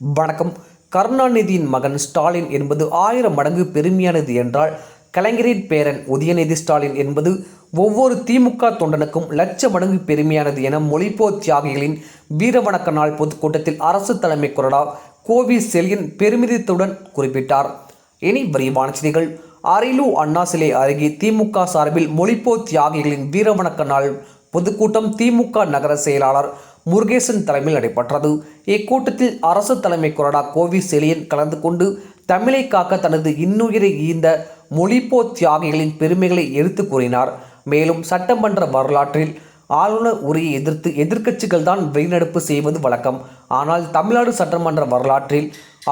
வணக்கம். கருணாநிதியின் மகன் ஸ்டாலின் என்பது ஆயிரம் மடங்கு பெருமையானது என்றால் கலைஞரின் பேரன் உதயநிதி ஸ்டாலின் என்பது ஒவ்வொரு திமுக தொண்டனுக்கும் லட்ச மடங்கு பெருமையானது என மொழிப்போ தியாகிகளின் வீரவணக்க நாள் பொதுக்கூட்டத்தில் அரசு தலைமை கொறடா கோவி செல்யன் பெருமிதத்துடன் குறிப்பிட்டார். இனி விரிவான செய்திகள். அரியலூர் அண்ணா சிலை அருகே திமுக சார்பில் மொழிப்போ தியாகிகளின் வீரவணக்க நாள் பொதுக்கூட்டம் திமுக நகர செயலாளர் முருகேசன் தலைமையில் நடைபெற்றது. இக்கூட்டத்தில் அரசு தலைமை கொறடா கோவி செலியன் கலந்து கொண்டு தமிழை காக்க தனது இன்னுயிரை ஈந்த மொழிப்போ தியாகிகளின் பெருமைகளை எடுத்து கூறினார். மேலும் சட்டமன்ற வரலாற்றில் ஆளுநர் உரையை எதிர்த்து எதிர்க்கட்சிகள் தான் வெளிநடப்பு செய்வது வழக்கம். ஆனால் தமிழ்நாடு சட்டமன்ற வரலாற்றில்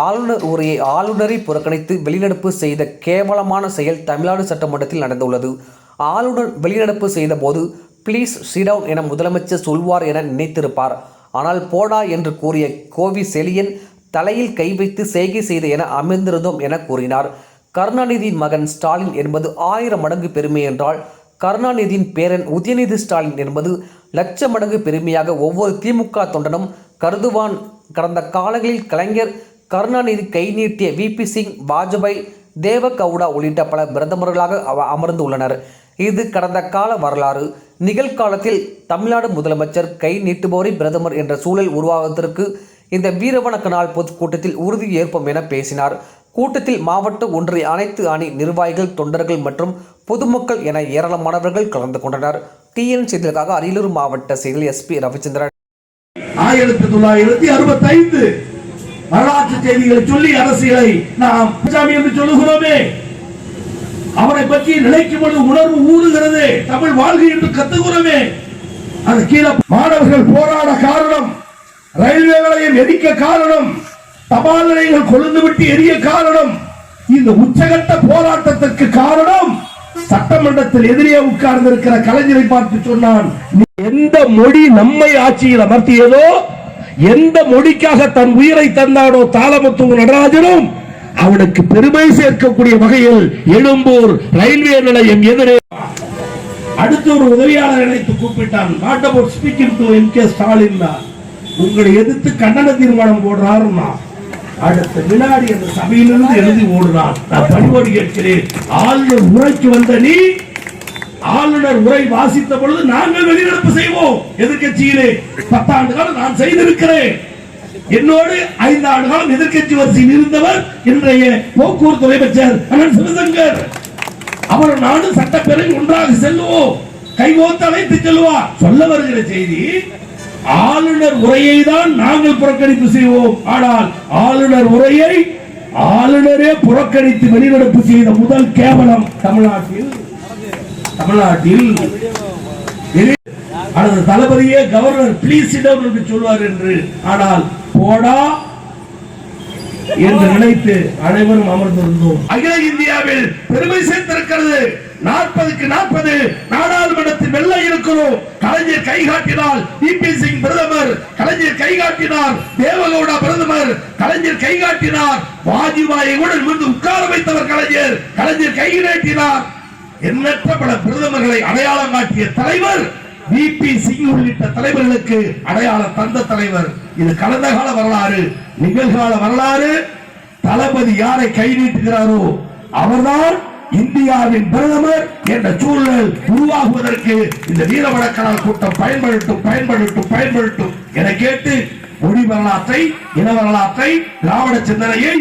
ஆளுநர் உரையை ஆளுநரை புறக்கணித்து வெளிநடப்பு செய்த கேவலமான செயல் தமிழ்நாடு சட்டமன்றத்தில் நடந்துள்ளது. ஆளுநர் வெளிநடப்பு செய்தபோது ப்ளீஸ் சிடவுன் என முதலமைச்சர் சொல்வார் என நினைத்திருப்பார். ஆனால் போடா என்று கூறிய கோவி செலியன் தலையில் கை வைத்து செய்கை செய்த என அமர்ந்திருந்தோம் என கூறினார். கருணாநிதியின் மகன் ஸ்டாலின் என்பது ஆயிரம் மடங்கு பெருமை என்றால் கருணாநிதியின் பேரன் உதயநிதி ஸ்டாலின் என்பது லட்ச மடங்கு பெருமையாக ஒவ்வொரு திமுக தொண்டனும் கருதுவான். கடந்த காலங்களில் கலைஞர் கருணாநிதி கை நீட்டிய விபி சிங் வாஜ்பாய் தேவகவுடா உள்ளிட்ட பல பிரதமர்களாக அவ- அமர்ந்துள்ளனர் இது கடந்த கால வரலாறு. நிகழ்காலத்தில் தமிழ்நாடு முதலமைச்சர் கை நீட்டுபவரை பிரதமர் என்ற சூழல் உருவாவதற்கு இந்த வீரவணக்க நாள் பொதுக்கூட்டத்தில் உறுதி ஏற்போம் என பேசினார். கூட்டத்தில் மாவட்ட ஒன்றிய அனைத்து அணி நிர்வாகிகள் தொண்டர்கள் மற்றும் பொதுமக்கள் என ஏராளமானவர்கள் கலந்து கொண்டனர். டிஎன் செய்திகளுக்காக அரியலூர் மாவட்ட செயலர் எஸ்பி ரவிச்சந்திரன். ஆயிரத்தி தொள்ளாயிரத்தி அறுபத்தி ஐந்து வரலாற்று செய்திகளை சொல்லி அரசியலை நாம் என்று சொல்லுகிறோமே. அவரை பற்றி நினைக்கும் பொழுது உணர்வு ஊறுகிறது தமிழ் வாழ்க்கை என்று கத்துகிறோமே அது கீழே மாணவர்கள் போராட காரணம் ரயில்வே நிலையம் எரிக்க காரணம் தபால் நிலையங்கள் கொழுந்து விட்டு எரிய காரணம் இந்த உச்சகட்ட போராட்டத்திற்கு காரணம் சட்டமன்றத்தில் எதிரே உட்கார்ந்து இருக்கிற கலைஞரை பார்த்து சொன்னான் "நீ எந்த மொழி நம்மை ஆட்சியில் அமர்த்தியதோ எந்த மொழிக்காக தன் உயிரை தந்தானோ தாளமுத்து நடராஜனும் அவனுக்கு பெருமை சேர்க்கக்கூடிய வகையில் எழும்பூர் ரயில்வே நிலையம் எதிரே. அடுத்து ஒரு உதவியாளர் இணைத்து கூப்பிட்டான். Not about speaking to M K Stalin உங்களை எதிர்த்து கண்டன தீர்மானம் போடுறாருன்னா அடுத்த வினாடி அந்த சபையிலிருந்து எழுதி ஓடுறான். நான் பணிவோடு கேட்கிறேன். ஆளுநர் உரைக்கு வந்த நீ ஆளுநர் உரை வாசித்த பொழுது நாங்கள் வெளிநடப்பு செய்வோம். எதிர்கட்சியிலே பத்தாண்டு காலம் நான் செய்திருக்கிறேன். என்னோடு ஐந்து ஆண்டு காலம் எதிர்கட்சி வரிசையில் இருந்தவர் இன்றைய போக்குவரத்து அமைச்சர் அண்ணன் சிவசங்கர். அவர் நானும் சட்டப்பேரவை ஒன்றாக செல்லுவோம் கைகோத்து அழைத்து செல்வார். சொல்ல வருகிற செய்தி ஆளுநர் உரையை தான் நாங்கள் புறக்கணிப்பு செய்வோம். ஆனால் ஆளுநர் உரையை ஆளுநரே புறக்கணித்து வெளிநடப்பு செய்த முதல் கேவலம் தமிழ்நாட்டில். தமிழ்நாட்டில் தளபதியே கவர்னர் பிளீஸ் என்று சொல்வார் என்று. ஆனால் போடா என்று நினைத்து அனைவரும் அமர்ந்திருந்தோம் அகில இந்தியாவில் பெருமை சேர்த்திருக்கிறது. நாற்பதுக்கு நாற்பது நாடாளுமன்றத்தில் வெள்ள இருக்கிறோம். கலைஞர் கை காட்டினால் இபி சிங் பிரதமர் கலைஞர் கை காட்டினார். தேவகவுடா பிரதமர் கலைஞர் கை காட்டினார். வாஜ்பாயை கூட நிமிர்ந்து உட்கார வைத்தவர் கலைஞர். கலைஞர் கை நீட்டினார். எண்ணற்ற பல பிரதமர்களை அடையாளம் காட்டிய தலைவர் பிபி சிங் உள்ளிட்ட தலைவர்களுக்கு அடையாளம் தந்த தலைவர். இது கடந்த கால வரலாறு நிகழ்கால வரலாறு. தளபதி யாரை கை நீட்டுகிறாரோ அவர்தான் இந்தியாவின் பிரதமர் என்ற சூழல் உருவாகுவதற்கு இந்த வீரவழக்கனால் கூட்டம் பயன்படுத்தும் பயன்படுத்தும் பயன்படுத்தும் என கேட்டு மொழி வரலாற்றை இன வரலாற்றை திராவிட சிந்தனையை